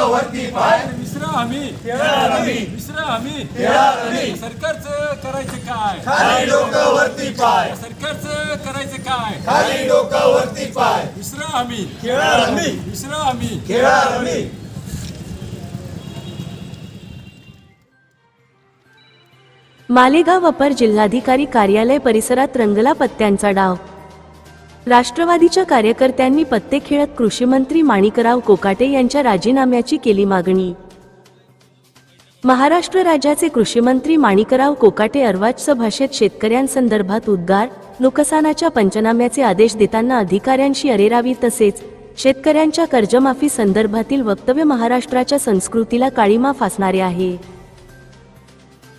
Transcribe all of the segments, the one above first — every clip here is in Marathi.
डोकावरती पाय. विसरा आम्ही. विसरा आम्ही. सरकारचं करायचं काय? खाली डोकावरती पाय. सरकारचं करायचं काय? खाली डोकावरती पाय. विसरा आम्ही. खेळा रमी विसरा आम्ही. खेळा रमी मालेगाव अपर जिल्हाधिकारी कार्यालय परिसरात रंगला पत्त्यांचा डाव. राष्ट्रवादीच्या कार्यकर्त्यांनी पत्ते खेळत कृषीमंत्री माणिकराव कोकाटे यांच्या राजीनाम्याची केली मागणी. महाराष्ट्र राज्याचे कृषीमंत्री माणिकराव कोकाटे अर्वाच्य भाषेत शेतकऱ्यांसंदर्भात उद्गार नुकसानाच्या पंचनाम्याचे आदेश देताना अधिकाऱ्यांशी अरेरावी तसेच शेतकऱ्यांच्या कर्जमाफी संदर्भातील वक्तव्य महाराष्ट्राच्या संस्कृतीला काळीमा फासणारे आहे.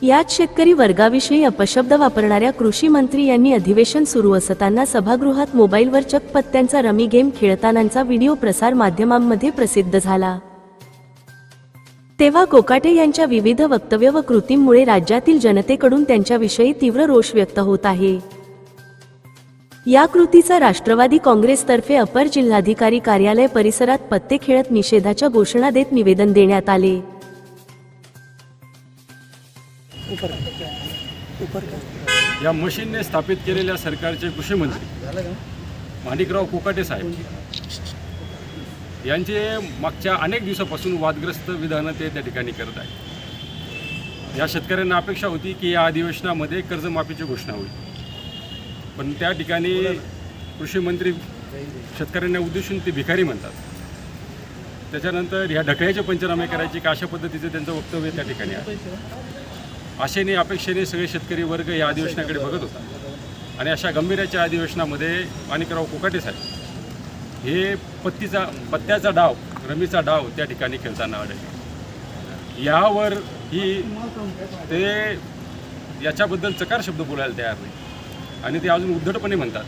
यात शेतकरी वर्गाविषयी अपशब्द वापरणाऱ्या कृषी मंत्री यांनी अधिवेशन सुरू असताना सभागृहात मोबाईलवर चक पत्त्यांचा रमी गेम खेळतानाचा व्हिडिओ प्रसार माध्यमांमध्ये प्रसिद्ध झाला. तेव्हा कोकाटे यांच्या विविध वक्तव्य व कृतींमुळे राज्यातील जनतेकडून त्यांच्याविषयी तीव्र रोष व्यक्त होत आहे. या कृतीचा राष्ट्रवादी काँग्रेसतर्फे अपर जिल्हाधिकारी कार्यालय परिसरात पत्ते खेळत निषेधाच्या घोषणा देत निवेदन देण्यात आले. या मशीनने स्थापित केलेल्या सरकारचे कृषी मंत्री माणिकराव कोकाटे साहेब यांचे मागच्या अनेक दिवसापासून वादग्रस्त विधानं ते त्या ठिकाणी करत आहेत. या शेतकऱ्यांना अपेक्षा होती की या अधिवेशनामध्ये कर्जमाफीची घोषणा होईल. पण त्या ठिकाणी कृषी मंत्री शेतकऱ्यांना उद्देशून ते भिकारी म्हणतात. त्याच्यानंतर ह्या ढकळ्याचे पंचनामे करायचे का अशा पद्धतीचं त्यांचं वक्तव्य त्या ठिकाणी आहे. आशेने अपेक्षेने सगळे शेतकरी वर्ग या अधिवेशनाकडे बघत होता. आणि अशा गंभीराच्या अधिवेशनामध्ये माणिकराव कोकाटे साहेब हे पत्तीचा पत्त्याचा डाव रमीचा डाव त्या ठिकाणी खेळताना आढळले. यावर ही ते याच्याबद्दल चकार शब्द बोलायला तयार नाही. आणि ते अजून उद्धटपणे म्हणतात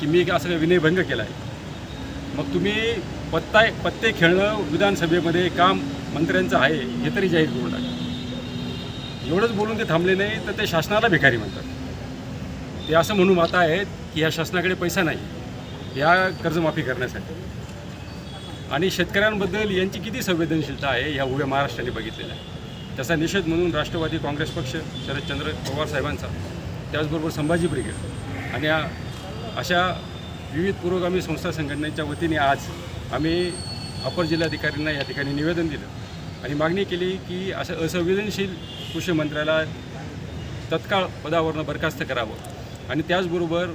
की मी असं विनयभंग केला आहे. मग तुम्ही पत्ता पत्ते खेळणं विधानसभेमध्ये काम मंत्र्यांचं आहे हे तरी जाहीर करून टाका. एवढंच बोलून ते थांबले नाही तर ते शासनाला भिकारी म्हणतात. ते असं म्हणून आता आहेत की ह्या शासनाकडे पैसा नाही या कर्जमाफी करण्यासाठी. आणि शेतकऱ्यांबद्दल यांची किती संवेदनशीलता आहे या उभ्या महाराष्ट्राने बघितलेल्या आहे त्याचा निषेध म्हणून राष्ट्रवादी काँग्रेस पक्ष शरदचंद्र पवार साहेबांचा त्याचबरोबर संभाजी ब्रिगेड आणि या अशा विविध पुरोगामी संस्था संघटनेच्या वतीने आज आम्ही अपर जिल्हाधिकाऱ्यांना या ठिकाणी निवेदन दिलं. आणि मागणी केली की असं असंवेदनशील कृषी मंत्र्याला तत्काळ पदावरनं बरखास्त करावं. आणि त्याचबरोबर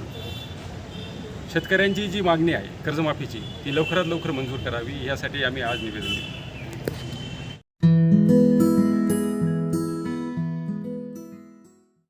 शेतकऱ्यांची जी मागणी आहे कर्जमाफीची ती लवकरात लवकर मंजूर करावी यासाठी आम्ही आज निवेदन दिलं.